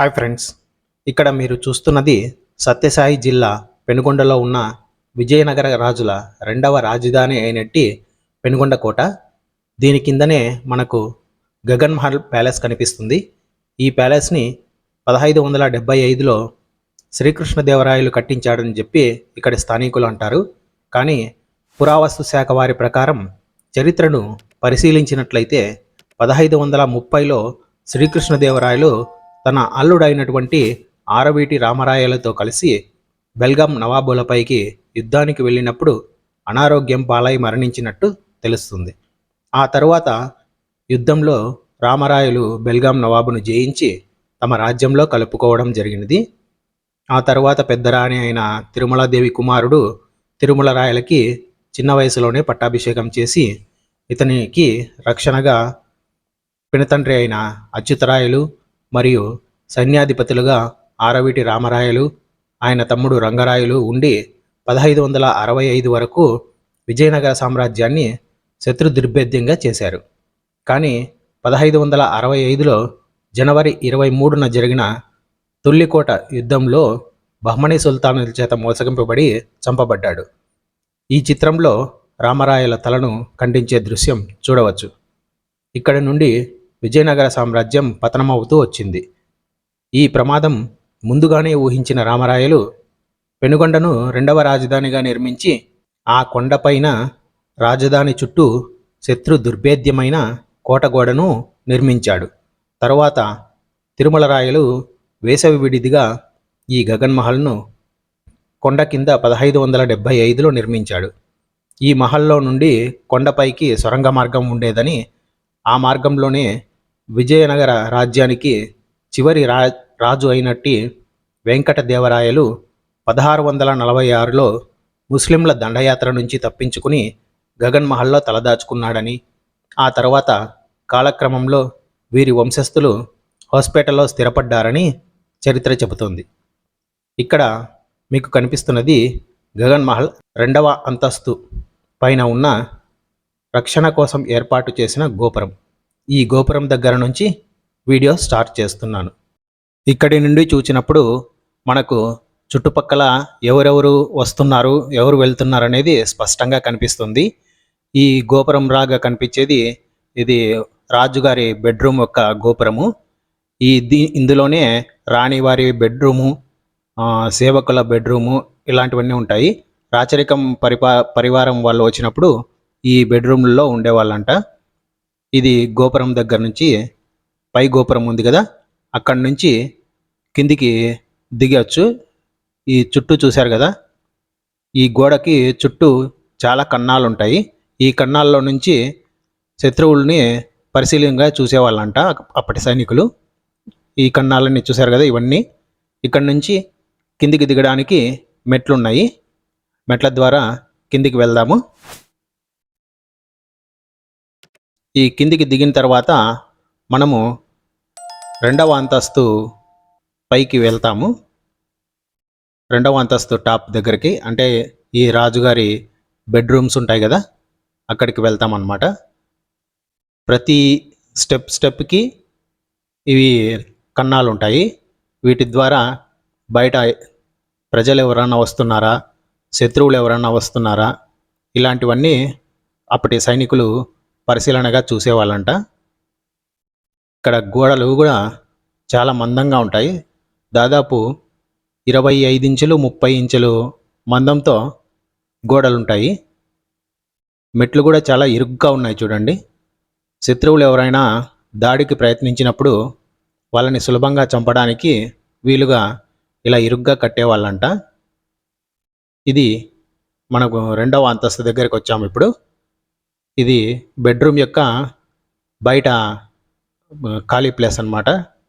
Hi friends ఇక్కడ మీరు చూస్తున్నది సత్యసాయి జిల్లా పెనుగొండలో ఉన్న విజయనగర రాజుల రెండవ రాజధాని అయినట్టి పెనుగొండ కోట దీని కిందనే మనకు గగన్ మహల్ ప్యాలెస్ కనిపిస్తుంది. ఈ ప్యాలెస్ని పదహైదు వందల డెబ్బై ఐదులో శ్రీకృష్ణదేవరాయలు కట్టించాడని చెప్పి ఇక్కడ స్థానికులు అంటారు. కానీ పురావస్తు శాఖ వారి ప్రకారం చరిత్రను పరిశీలించినట్లయితే పదహైదు వందల ముప్పైలో శ్రీకృష్ణదేవరాయలు తన అల్లుడైనటువంటి ఆరవీటి రామరాయలతో కలిసి బెల్గాం నవాబులపైకి యుద్ధానికి వెళ్ళినప్పుడు అనారోగ్యం పాలై మరణించినట్టు తెలుస్తుంది. ఆ తరువాత యుద్ధంలో రామరాయలు బెల్గాం నవాబును జయించి తమ రాజ్యంలో కలుపుకోవడం జరిగినది. ఆ తర్వాత పెద్దరాణి అయిన తిరుమలాదేవి కుమారుడు తిరుమల రాయలకి చిన్న వయసులోనే పట్టాభిషేకం చేసి ఇతనికి రక్షణగా పినతండ్రి అయిన అచ్యుతరాయలు మరియు సైన్యాధిపతులుగా ఆరవిటి రామరాయలు ఆయన తమ్ముడు రంగరాయలు ఉండి పదహైదు వందల అరవై ఐదు వరకు విజయనగర సామ్రాజ్యాన్ని శత్రు దుర్భేద్యంగా చేశారు. కానీ పదహైదు వందల అరవై ఐదులో జనవరి ఇరవై మూడున జరిగిన తుల్లికోట యుద్ధంలో బహ్మణి సుల్తానుల చేత మోసగింపబడి చంపబడ్డాడు. ఈ చిత్రంలో రామరాయల తలను ఖండించే దృశ్యం చూడవచ్చు. ఇక్కడ నుండి విజయనగర సామ్రాజ్యం పతనమవుతూ వచ్చింది. ఈ ప్రమాదం ముందుగానే ఊహించిన రామరాయలు పెనుగొండను రెండవ రాజధానిగా నిర్మించి ఆ కొండపైన రాజధాని చుట్టూ శత్రు దుర్భేద్యమైన కోటగోడను నిర్మించాడు. తరువాత తిరుమల రాయలు వేసవి విడిదిగా ఈ గగన్మహల్ను కొండ కింద పదహైదు వందల డెబ్భై ఐదులో నిర్మించాడు. ఈ మహల్లో నుండి కొండపైకి సొరంగ మార్గం ఉండేదని ఆ మార్గంలోనే విజయనగర రాజ్యానికి చివరి రా రాజు అయినట్టి వెంకటదేవరాయలు పదహారు వందల నలభై ఆరులో ముస్లింల దండయాత్ర నుంచి తప్పించుకుని గగన్ మహల్లో తలదాచుకున్నాడని ఆ తర్వాత కాలక్రమంలో వీరి వంశస్థులు హాస్పిటల్లో స్థిరపడ్డారని చరిత్ర చెబుతోంది. ఇక్కడ మీకు కనిపిస్తున్నది గగన్ మహల్ రెండవ అంతస్తు. పైన ఉన్న రక్షణ కోసం ఏర్పాటు చేసిన గోపురం. ఈ గోపురం దగ్గర నుంచి వీడియో స్టార్ట్ చేస్తున్నాను. ఇక్కడి నుండి చూచినప్పుడు మనకు చుట్టుపక్కల ఎవరెవరు వస్తున్నారు ఎవరు వెళ్తున్నారు అనేది స్పష్టంగా కనిపిస్తుంది. ఈ గోపురం రాగా కనిపించేది ఇది రాజుగారి బెడ్రూమ్ యొక్క గోపురము. ఈ దీ ఇందులోనే రాణివారి బెడ్రూము సేవకుల బెడ్రూము ఇలాంటివన్నీ ఉంటాయి. రాచరికం పరిపా పరివారం వాళ్ళు వచ్చినప్పుడు ఈ బెడ్రూమ్లలో ఉండేవాళ్ళంట. ఇది గోపురం దగ్గర నుంచి పై గోపురం ఉంది కదా అక్కడి నుంచి కిందికి దిగచ్చు. ఈ చుట్టూ చూశారు కదా ఈ గోడకి చుట్టూ చాలా కన్నాలు ఉంటాయి ఈ కన్నాల్లో నుంచి శత్రువుల్ని పరిశీలంగా చూసేవాళ్ళంట అప్పటి సైనికులు. ఈ కన్నాలన్నీ చూశారు కదా ఇవన్నీ. ఇక్కడ నుంచి కిందికి దిగడానికి మెట్లు ఉన్నాయి మెట్ల ద్వారా కిందికి వెళ్దాము. ఈ కిందికి దిగిన తర్వాత మనము రెండవ అంతస్తు పైకి వెళ్తాము. రెండవ అంతస్తు టాప్ దగ్గరికి అంటే ఈ రాజుగారి బెడ్రూమ్స్ ఉంటాయి కదా అక్కడికి వెళ్తాం అన్నమాట. ప్రతి స్టెప్ స్టెప్కి ఇవి కన్నాలు ఉంటాయి. వీటి ద్వారా బయట ప్రజలు ఎవరన్నా వస్తున్నారా శత్రువులు ఎవరన్నా వస్తున్నారా ఇలాంటివన్నీ అప్పటి సైనికులు పరిశీలనగా చూసేవాళ్ళంట. ఇక్కడ గోడలు కూడా చాలా మందంగా ఉంటాయి. దాదాపు ఇరవై ఐదు ఇంచులు ముప్పై ఇంచులు మందంతో గోడలు ఉంటాయి మెట్లు కూడా చాలా ఇరుగ్గా ఉన్నాయి చూడండి. శత్రువులు ఎవరైనా దాడికి ప్రయత్నించినప్పుడు వాళ్ళని సులభంగా చంపడానికి వీలుగా ఇలా ఇరుగ్గా కట్టేవాళ్ళంట. ఇది మనకు రెండవ అంతస్తు దగ్గరికి వచ్చాము ఇప్పుడు. ఇది బెడ్రూమ్ యొక్క బయట ఖాళీ ప్లేస్ అన్నమాట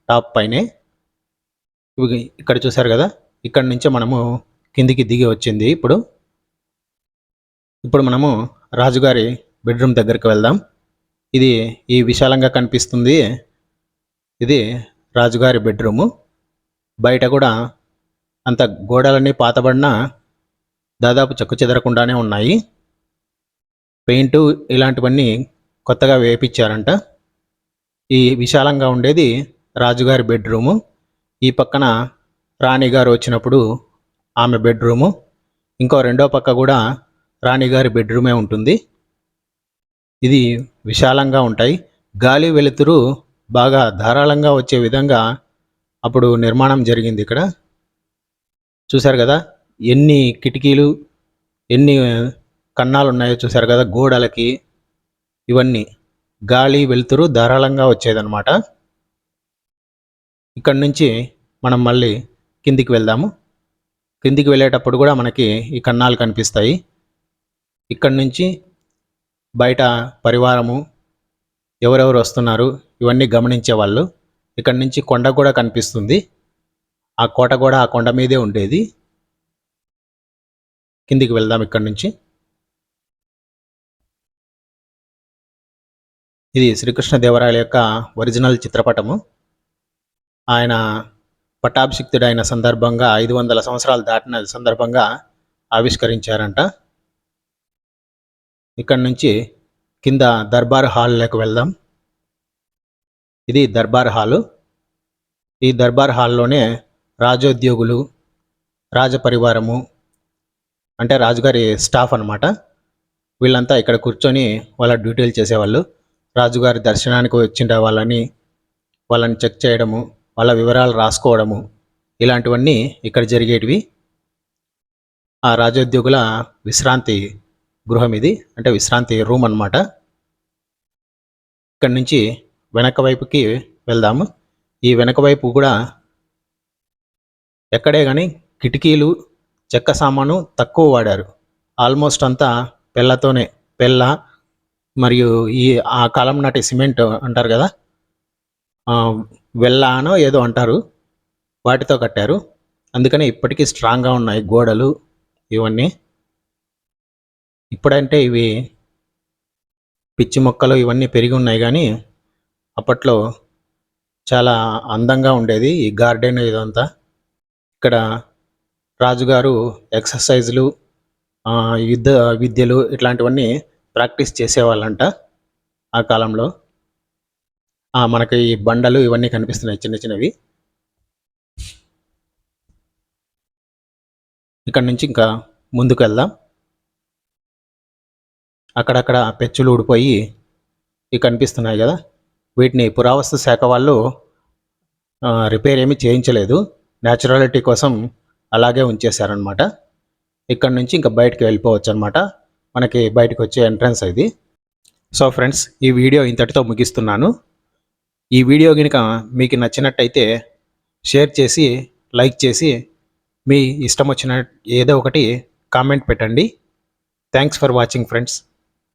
టాప్ పైనే. ఇక్కడ చూసారు కదా ఇక్కడ నుంచే మనము కిందికి దిగి వచ్చింది ఇప్పుడు. ఇప్పుడు మనము రాజుగారి బెడ్రూమ్ దగ్గరికి వెళ్దాం. ఇది ఈ విశాలంగా కనిపిస్తుంది. ఇది రాజుగారి బెడ్రూము. బయట కూడా అంత గోడలన్నీ పాతబడిన దాదాపు చెక్కు చెదరకుండానే ఉన్నాయి. పెయింట్ ఇలాంటివన్నీ కొత్తగా వేపించారంట ఈ విశాలంగా ఉండేది రాజుగారి బెడ్రూము. ఈ పక్కన రాణిగారు వచ్చినప్పుడు ఆమె బెడ్రూము. ఇంకో రెండో పక్క కూడా రాణిగారి బెడ్రూమే ఉంటుంది. ఇది విశాలంగా ఉంటాయి. గాలి వెలుతురు బాగా ధారాళంగా వచ్చే విధంగా అప్పుడు నిర్మాణం జరిగింది ఇక్కడ. చూశారు కదా? ఎన్ని కిటికీలు ఎన్ని కన్నాలు ఉన్నాయో చూసారు కదా గోడలకి ఇవన్నీ. గాలి వెలుతురు ధారాళంగా వచ్చేదన్నమాట. ఇక్కడ నుంచి మనం మళ్ళీ కిందికి వెళ్దాము. కిందికి వెళ్ళేటప్పుడు కూడా మనకి ఈ కన్నాలు కనిపిస్తాయి. ఇక్కడ నుంచి బయట పరివారము ఎవరెవరు వస్తున్నారు ఇవన్నీ గమనించే వాళ్ళు. ఇక్కడ నుంచి కొండ కూడా కనిపిస్తుంది. ఆ కోట కూడా ఆ కొండ మీదే ఉండేది. కిందికి వెళ్దాం ఇక్కడ నుంచి. ఇది శ్రీకృష్ణదేవరాయల యొక్క ఒరిజినల్ చిత్రపటము. ఆయన పట్టాభిషిక్తుడైన సందర్భంగా ఐదు వందల సంవత్సరాలు దాటిన సందర్భంగా ఆవిష్కరించారంట. ఇక్కడ నుంచి కింద దర్బార్ హాల్లోకి వెళ్దాం. ఇది దర్బార్ హాలు. ఈ దర్బార్ హాల్లోనే రాజోద్యోగులు రాజపరివారము అంటే రాజుగారి స్టాఫ్ అన్నమాట. వీళ్ళంతా ఇక్కడ కూర్చొని వాళ్ళ డ్యూటీలు చేసేవాళ్ళు. రాజుగారి దర్శనానికి వచ్చిన వాళ్ళని వాళ్ళని చెక్ చేయడము వాళ్ళ వివరాలు రాసుకోవడము ఇలాంటివన్నీ ఇక్కడ జరిగేటివి. ఆ రాజోద్యోగుల విశ్రాంతి గృహం ఇది. అంటే విశ్రాంతి రూమ్ అన్నమాట. ఇక్కడి నుంచి వెనక వైపుకి వెళ్దాము. ఈ వెనక వైపు కూడా ఎక్కడే కానీ కిటికీలు చెక్క సామాను తక్కువ వాడారు. ఆల్మోస్ట్ అంతా పెళ్ళతోనే పెళ్ళ మరియు ఈ ఆ కాలం నాటి సిమెంట్ అంటారు కదా? వెళ్ళానో వెల్లానో ఏదో అంటారు. వాటితో కట్టారు. అందుకనే ఇప్పటికీ స్ట్రాంగ్గా ఉన్నాయి గోడలు ఇవన్నీ. ఇప్పుడంటే ఇవి పిచ్చి మొక్కలు ఇవన్నీ పెరిగి ఉన్నాయి కానీ అప్పట్లో చాలా అందంగా ఉండేది ఈ గార్డెన్ ఇదంతా. ఇక్కడ రాజుగారు ఎక్సర్సైజులు యుద్ధ విద్యలు ఇట్లాంటివన్నీ ప్రాక్టీస్ చేసేవాళ్ళంట ఆ కాలంలో. మనకి ఈ బండలు ఇవన్నీ కనిపిస్తున్నాయి చిన్న చిన్నవి. ఇక్కడ నుంచి ఇంకా ముందుకు వెళ్దాం అక్కడక్కడ పెచ్చులు ఊడిపోయి ఇవి కనిపిస్తున్నాయి కదా. వీటిని పురావస్తు శాఖ వాళ్ళు రిపేర్ ఏమీ చేయించలేదు. న్యాచురాలిటీ కోసం అలాగే ఉంచేశారనమాట ఇక్కడ నుంచి ఇంకా బయటకు వెళ్ళిపోవచ్చు అనమాట మనకి బయటకు వచ్చే ఎంట్రన్స్ ఇది. సో ఫ్రెండ్స్ ఈ వీడియో ఇంతటితో ముగిస్తున్నాను. ఈ వీడియో కనుక మీకు నచ్చినట్టయితే షేర్ చేసి లైక్ చేసి మీ ఇష్టం వచ్చిన ఏదో ఒకటి కామెంట్ పెట్టండి. Thanks for watching friends